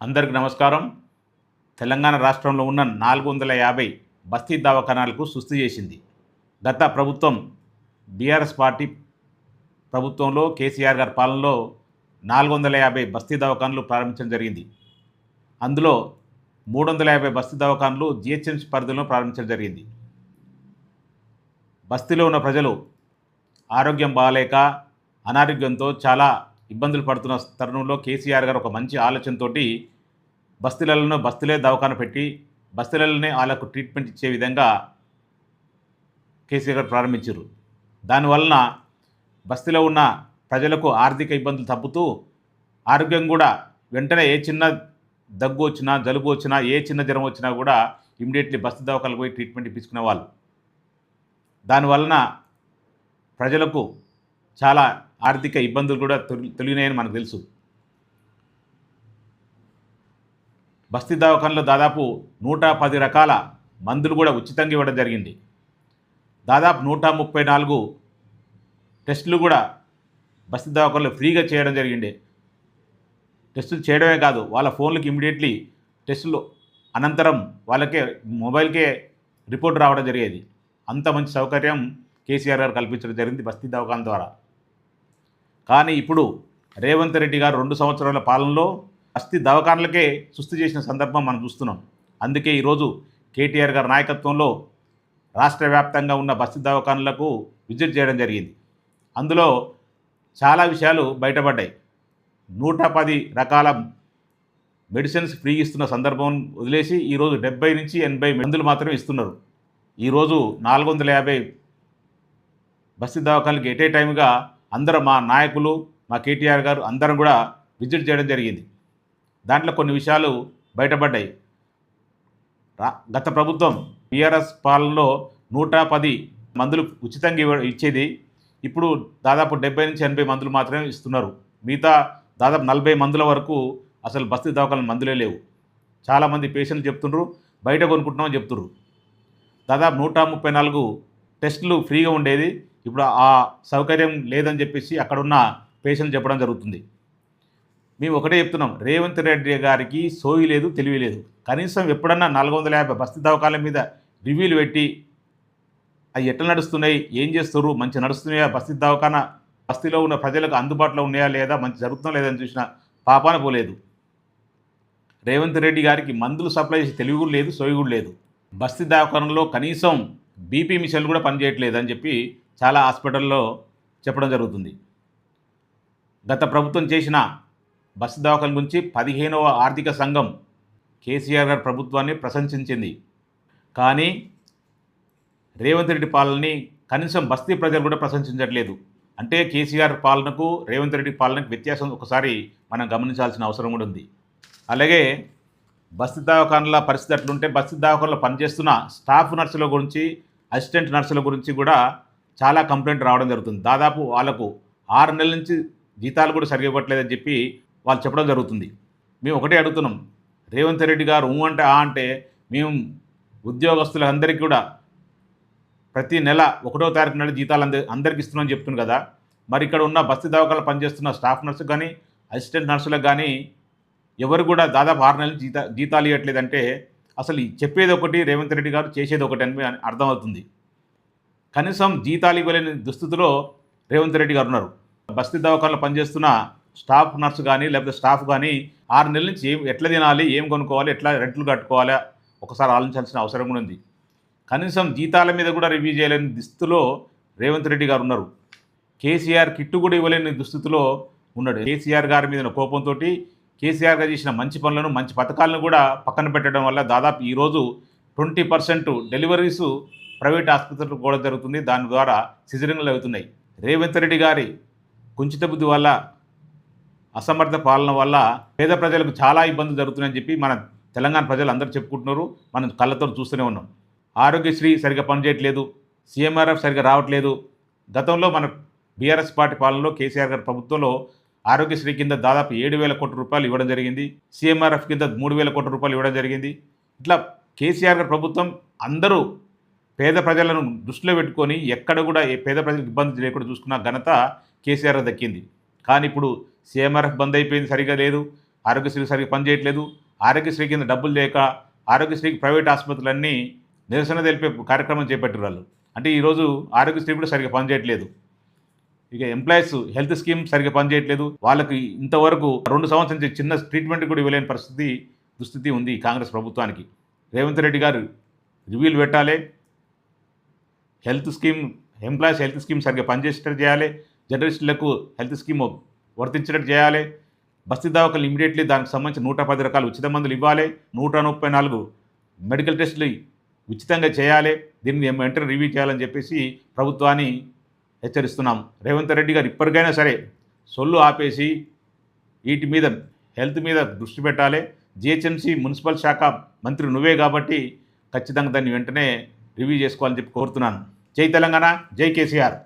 అందరికి నమస్కారం. తెలంగాణ రాష్ట్రంలో ఉన్న నాలుగు వందల యాభై బస్తీ దవాఖానాలకు సుస్థి చేసింది. గత ప్రభుత్వం బీఆర్ఎస్ పార్టీ ప్రభుత్వంలో కేసీఆర్ గారి పాలనలో నాలుగు వందల యాభై బస్తీ దవాఖానలు ప్రారంభించడం జరిగింది. అందులో మూడు వందల యాభై బస్తీ దవాఖానలు జిహెచ్ఎంసీ పరిధిలో ప్రారంభించడం జరిగింది. బస్తీలో ఉన్న ప్రజలు ఆరోగ్యం బాగాలేక అనారోగ్యంతో చాలా ఇబ్బందులు పడుతున్న తరుణంలో కేసీఆర్ గారు ఒక మంచి ఆలోచనతోటి బస్తీలలో బస్తీలే దవాఖాన పెట్టి బస్తీలలోనే వాళ్ళకు ట్రీట్మెంట్ ఇచ్చే విధంగా కేసీఆర్ గారు ప్రారంభించారు. దానివలన బస్తీలో ఉన్న ప్రజలకు ఆర్థిక ఇబ్బందులు తప్పుతూ ఆరోగ్యం కూడా వెంటనే ఏ చిన్న దగ్గు వచ్చినా జలుబు వచ్చినా ఏ చిన్న జ్వరం వచ్చినా కూడా ఇమీడియట్లీ బస్తీ దవాఖాలకు పోయి ట్రీట్మెంట్ ఇప్పించుకునేవాళ్ళు. దానివలన ప్రజలకు చాలా ఆర్థిక ఇబ్బందులు కూడా తొలి తొలగినాయని మనకు తెలుసు. బస్తీ దవాఖానలో దాదాపు నూట పది రకాల మందులు కూడా ఉచితంగా ఇవ్వడం జరిగింది. దాదాపు నూట ముప్పై నాలుగు టెస్టులు కూడా బస్తీ దవాఖానలో ఫ్రీగా చేయడం జరిగింది. టెస్టులు చేయడమే కాదు వాళ్ళ ఫోన్లకు ఇమీడియట్లీ టెస్టులు అనంతరం వాళ్ళకే మొబైల్కే రిపోర్ట్ రావడం జరిగేది. అంత మంచి సౌకర్యం కేసీఆర్ గారు కల్పించడం జరిగింది బస్తీ దవాఖాన ద్వారా. కానీ ఇప్పుడు రేవంత్ రెడ్డి గారు రెండు సంవత్సరాల పాలనలో అస్థి దవాఖానలకే సుస్థి చేసిన సందర్భం మనం చూస్తున్నాం. అందుకే ఈరోజు కేటీఆర్ గారి నాయకత్వంలో రాష్ట్ర వ్యాప్తంగా ఉన్న బస్తీ దవాఖానలకు విజిట్ చేయడం జరిగింది. అందులో చాలా విషయాలు బయటపడ్డాయి. నూట పది రకాల మెడిసిన్స్ ఫ్రీ ఇస్తున్న సందర్భం వదిలేసి ఈరోజు డెబ్బై నుంచి ఎనభై మందులు మాత్రమే ఇస్తున్నారు. ఈరోజు నాలుగు వందల యాభై బస్తీ దవాఖానలకి ఎటే టైంగా అందరూ మా నాయకులు మా కేటీఆర్ గారు అందరం కూడా విజిట్ చేయడం జరిగింది. దాంట్లో కొన్ని విషయాలు బయటపడ్డాయి. గత ప్రభుత్వం టీఆర్ఎస్ పాలనలో నూట పది మందులు ఉచితంగా ఇచ్చేది. ఇప్పుడు దాదాపు డెబ్బై నుంచి ఎనభై మందులు మాత్రమే ఇస్తున్నారు. మిగతా దాదాపు నలభై మందుల వరకు అసలు బస్తీ దవాఖాన మందులే లేవు. చాలామంది పేషెంట్లు చెప్తుండ్రు బయట కొనుక్కుంటున్నామని చెప్తున్నారు దాదాపు నూట ముప్పై నాలుగు టెస్టులు ఫ్రీగా ఉండేది. ఇప్పుడు ఆ సౌకర్యం లేదని చెప్పేసి అక్కడున్న పేషెంట్ చెప్పడం జరుగుతుంది. మేము ఒకటే చెప్తున్నాం రేవంత్ రెడ్డి గారికి సోయి లేదు తెలివి లేదు. కనీసం ఎప్పుడన్నా నాలుగు వందల యాభై బస్తీ దవాఖాల మీద రివ్యూలు పెట్టి అవి ఎట్లా నడుస్తున్నాయి ఏం చేస్తారు మంచి నడుస్తున్నాయా బస్తీ దవాఖాన బస్తీలో ఉన్న ప్రజలకు అందుబాటులో ఉన్నాయా లేదా మంచి జరుగుతుందా లేదని చూసిన పాపాన పోలేదు. రేవంత్ రెడ్డి గారికి మందులు సప్లై చేసి తెలివి కూడా లేదు సోయి కూడా లేదు. బస్తీ దవాఖానలో కనీసం బీపీ మిషన్లు కూడా పనిచేయట్లేదు అని చెప్పి చాలా హాస్పిటల్లో చెప్పడం జరుగుతుంది. గత ప్రభుత్వం చేసిన బస్సు దవాఖాన గురించి పదిహేనవ ఆర్థిక సంఘం కేసీఆర్ గారి ప్రభుత్వాన్ని ప్రశంసించింది. కానీ రేవంత్ రెడ్డి పాలనని కనీసం బస్తీ ప్రజలు కూడా ప్రశంసించట్లేదు. అంటే కేసీఆర్ పాలనకు రేవంత్ రెడ్డి పాలనకు వ్యత్యాసం ఒకసారి మనం గమనించాల్సిన అవసరం కూడా ఉంది. అలాగే బస్తీ దవాఖానల పరిస్థితి అట్లుంటే బస్తీ దవాఖానలో పనిచేస్తున్న స్టాఫ్ నర్సుల గురించి అసిస్టెంట్ నర్సుల గురించి కూడా చాలా కంప్లైంట్ రావడం జరుగుతుంది. దాదాపు వాళ్ళకు ఆరు నెలల నుంచి జీతాలు కూడా సరిగా ఇవ్వట్లేదని చెప్పి వాళ్ళు చెప్పడం జరుగుతుంది. మేము ఒకటే అడుగుతున్నాం. రేవంత్ రెడ్డి గారు ఊ అంటే ఆ అంటే మేము ఉద్యోగస్తులందరికీ కూడా ప్రతి నెల ఒకటో తారీఖు నెల జీతాలు అందరి అందరికి ఇస్తున్నామని చెప్తున్నాం కదా. మరి ఇక్కడ ఉన్న బస్తీ దవాఖానలో పనిచేస్తున్న స్టాఫ్ నర్సు కానీ అసిస్టెంట్ నర్సులకు కానీ ఎవరు కూడా దాదాపు ఆరు నెలలు జీతా జీతాలు ఇవ్వట్లేదంటే అసలు చెప్పేది ఒకటి రేవంత్ రెడ్డి గారు చేసేది ఒకటి అని అర్థమవుతుంది. కనీసం జీతాలు ఇవ్వలేని దుస్థితిలో రేవంత్ రెడ్డి గారు ఉన్నారు. బస్తీ దవాఖానలో పనిచేస్తున్న స్టాఫ్ నర్సు కానీ లేకపోతే స్టాఫ్ కానీ ఆరు నెలల నుంచి ఏం ఎట్లా తినాలి ఏం కొనుక్కోవాలి ఎట్లా రెంట్లు కట్టుకోవాలా ఒకసారి ఆలోచించాల్సిన అవసరం కూడా ఉంది. కనీసం జీతాల మీద కూడా రివ్యూ చేయలేని దుస్థితిలో రేవంత్ రెడ్డి గారు ఉన్నారు. కేసీఆర్ కిట్టు కూడా ఇవ్వలేని దుస్థితిలో ఉన్నాడు. కేసీఆర్ గారి మీద కోపంతో కేసీఆర్ గారు చేసిన మంచి పనులను మంచి పథకాలను కూడా పక్కన పెట్టడం వల్ల దాదాపు ఈరోజు ట్వంటీ పర్సెంట్ డెలివరీస్ ప్రైవేట్ ఆసుపత్రులకు కూడా జరుగుతుంది. దాని ద్వారా సిజరింగ్లు అవుతున్నాయి. రేవంత్ రెడ్డి గారి కుంచిత బుద్ధి వల్ల అసమర్థ పాలన వల్ల పేద ప్రజలకు చాలా ఇబ్బందులు జరుగుతున్నాయని చెప్పి మన తెలంగాణ ప్రజలు అందరూ చెప్పుకుంటున్నారు. మనం కళ్ళతో చూస్తూనే ఉన్నాం. ఆరోగ్యశ్రీ సరిగ్గా పనిచేయట్లేదు. సీఎంఆర్ఎఫ్ సరిగ్గా రావట్లేదు. గతంలో మన బీఆర్ఎస్ పార్టీ పాలనలో కేసీఆర్ గారి ప్రభుత్వంలో ఆరోగ్యశ్రీ కింద దాదాపు ఏడు వేల కోట్ల రూపాయలు ఇవ్వడం జరిగింది. సీఎంఆర్ఎఫ్ కింద మూడు వేల కోట్ల రూపాయలు ఇవ్వడం జరిగింది. ఇట్లా కేసీఆర్ గారి ప్రభుత్వం అందరూ పేద ప్రజలను దృష్టిలో పెట్టుకొని ఎక్కడ కూడా పేద ప్రజలకు ఇబ్బంది లేకుండా చూసుకున్న ఘనత కేసీఆర్ దక్కింది. కానీ ఇప్పుడు సీఎంఆర్ఎఫ్ బంద్ అయిపోయింది సరిగా లేదు ఆరోగ్యశ్రీ సరిగ్గా పనిచేయట్లేదు ఆరోగ్యశ్రీ కింద డబ్బులు లేక ఆరోగ్యశ్రీకి ప్రైవేట్ ఆసుపత్రులన్నీ నిరసన తెలిపే కార్యక్రమం చేపట్టారు వాళ్ళు. అంటే ఈరోజు ఆరోగ్యశ్రీ కూడా సరిగ్గా పనిచేయట్లేదు. ఇక ఎంప్లాయీస్ హెల్త్ స్కీమ్ సరిగ్గా పనిచేయట్లేదు. వాళ్ళకి ఇంతవరకు రెండు సంవత్సరం నుంచి చిన్న ట్రీట్మెంట్ కూడా ఇవ్వలేని పరిస్థితి దుస్థితి ఉంది కాంగ్రెస్ ప్రభుత్వానికి. రేవంత్ రెడ్డి గారు రివ్యూలు పెట్టాలి health scheme employees health scheme సరిగ్గా పనిచేసేటట్టు చేయాలి. జర్నలిస్టులకు హెల్త్ స్కీమ్ వర్తించేటట్టు చేయాలి. బస్తీ దవాఖాలు ఇమీడియట్లీ దానికి సంబంధించి నూట పది రకాల ఉచిత మందులు ఇవ్వాలి. నూట ముప్పై నాలుగు మెడికల్ టెస్టులు ఉచితంగా చేయాలి. దీన్ని వెంటనే రివ్యూ చేయాలని చెప్పేసి ప్రభుత్వాన్ని హెచ్చరిస్తున్నాం. రేవంత్ రెడ్డి గారు ఇప్పటికైనా సరే సొల్లు ఆపేసి వీటి మీద హెల్త్ మీద దృష్టి పెట్టాలి. జిహెచ్ఎంసీ మున్సిపల్ శాఖ మంత్రి నువ్వే కాబట్టి ఖచ్చితంగా దాన్ని వెంటనే రివ్యూ చేసుకోవాలని చెప్పి కోరుతున్నాను. జై తెలంగాణ జై కేసీఆర్.